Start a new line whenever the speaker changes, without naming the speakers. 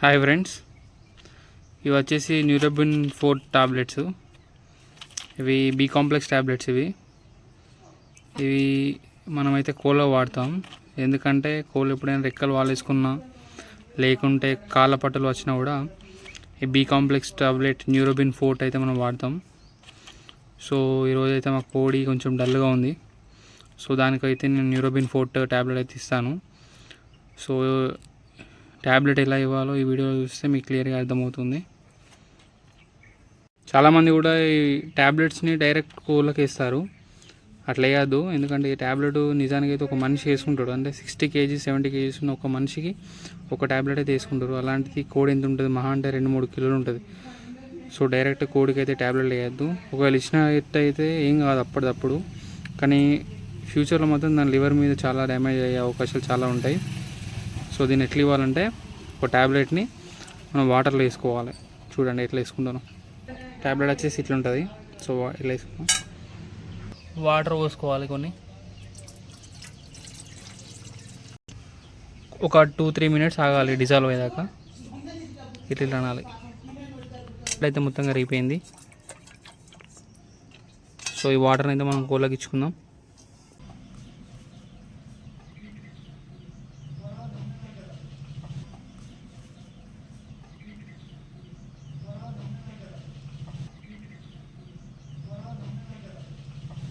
Hi friends ఇవి వచ్చేసి Neurobion four tablets ఇవి బి కాంప్లెక్స్ టాబ్లెట్స్ ఇవి. ఇవి మనమైతే కోలో వాడతాం. ఎందుకంటే కోళ్ళు ఎప్పుడైనా రెక్కలు వాలేసుకున్నా లేకుంటే కాళ్ళ పట్టలు వచ్చినా కూడా ఈ B complex tablet Neurobion forte అయితే మనం వాడతాం. సో ఈరోజు అయితే మా కోడి కొంచెం డల్గా ఉంది. సో దానికైతే నేను న్యూరోబిన్ ఫోర్ట్ టాబ్లెట్ అయితే ఇస్తాను. సో ట్యాబ్లెట్ ఎలా ఇవ్వాలో ఈ వీడియో చూస్తే మీకు క్లియర్గా అర్థమవుతుంది. చాలామంది కూడా ఈ ట్యాబ్లెట్స్ని డైరెక్ట్ కోళ్ళకి వేస్తారు అట్లా వేయద్దు ఎందుకంటే ఈ ట్యాబ్లెట్ నిజానికి అయితే ఒక మనిషి వేసుకుంటాడు. అంటే సిక్స్టీ కేజీస్ సెవెంటీ కేజీస్ ఉన్న ఒక మనిషికి ఒక ట్యాబ్లెట్ అయితే వేసుకుంటారు. అలాంటిది కోడి ఎంత ఉంటుంది? మహా అంటే రెండు మూడు కిలోలు ఉంటుంది. సో డైరెక్ట్ కోడికి అయితే ట్యాబ్లెట్ వేయద్దు. ఒకవేళ ఇచ్చిన అయితే ఏం కాదు అప్పటిదప్పుడు. కానీ ఫ్యూచర్లో మాత్రం దాని లివర్ మీద చాలా డ్యామేజ్ అయ్యే అవకాశాలు చాలా ఉంటాయి. సో దీన్ని ఎట్లా ఇవ్వాలంటే ఒక ట్యాబ్లెట్ని మనం వాటర్లో వేసుకోవాలి. చూడండి ఎట్లా వేసుకుంటాను. ట్యాబ్లెట్ వచ్చేసి ఇట్లా ఉంటుంది. సో ఇట్లా వేసుకున్నాం వాటర్ పోసుకోవాలి కొన్ని. ఒక టూ త్రీ మినిట్స్ ఆగాలి డిజాల్వ్ అయ్యాక ఇట్లా ఇట్లా అనాలి. ఇట్లయితే మొత్తంగా రీపోయింది. సో ఈ వాటర్ని అయితే మనం కోళ్ళకి ఇచ్చుకుందాం.